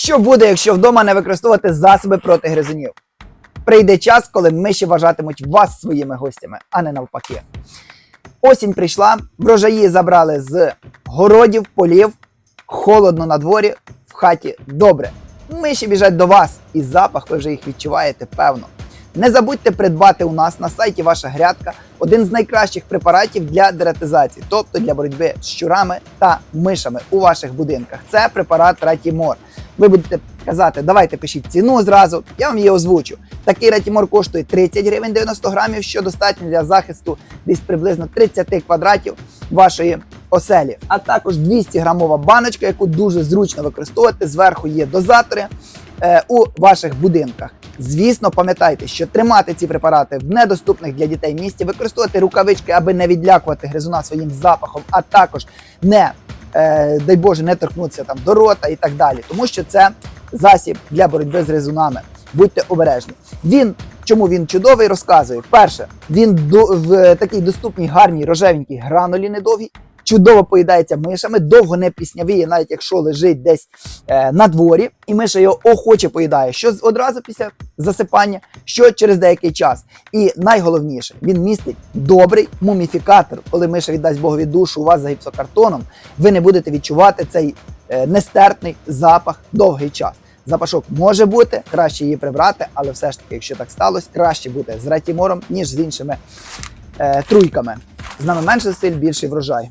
Що буде, якщо вдома не використовувати засоби проти гризунів? Прийде час, коли миші вважатимуть вас своїми гостями, а не навпаки. Осінь прийшла, врожаї забрали з городів, полів, холодно на дворі, в хаті добре. Миші біжать до вас, і запах ви вже їх відчуваєте певно. Не забудьте придбати у нас на сайті Ваша грядка один з найкращих препаратів для дератизації, тобто для боротьби з щурами та мишами у ваших будинках. Це препарат Ратімор. Ви будете казати, давайте пишіть ціну зразу, я вам її озвучу. Такий Ратімор коштує 30 гривень 90 грамів, що достатньо для захисту десь приблизно 30 квадратів вашої оселі. А також 200 грамова баночка, яку дуже зручно використовувати. Зверху є дозатори е, у ваших будинках. Звісно, пам'ятайте, що тримати ці препарати в недоступних для дітей місці, використовувати рукавички, аби не відлякувати гризуна своїм запахом, а також не е, дай Боже, не торкнутися там до рота і так далі, тому що це засіб для боротьби з резунами. Будьте обережні. Він чому він чудовий, розказує. Перше, він до, в такій доступній, гарній рожевенькій гранулі недовгій. Чудово поїдається мишами, довго не пліснявіє, навіть якщо лежить десь е, на дворі, і миша його охоче поїдає, що одразу після засипання, що через деякий час. І найголовніше, він містить добрий муміфікатор. Коли миша віддасть Богові душу у вас за гіпсокартоном, ви не будете відчувати цей е, нестерпний запах довгий час. Запашок може бути, краще її прибрати, але все ж таки, якщо так сталося, краще бути з ратімором, ніж з іншими е, труйками. З нами менше силь, більший врожай.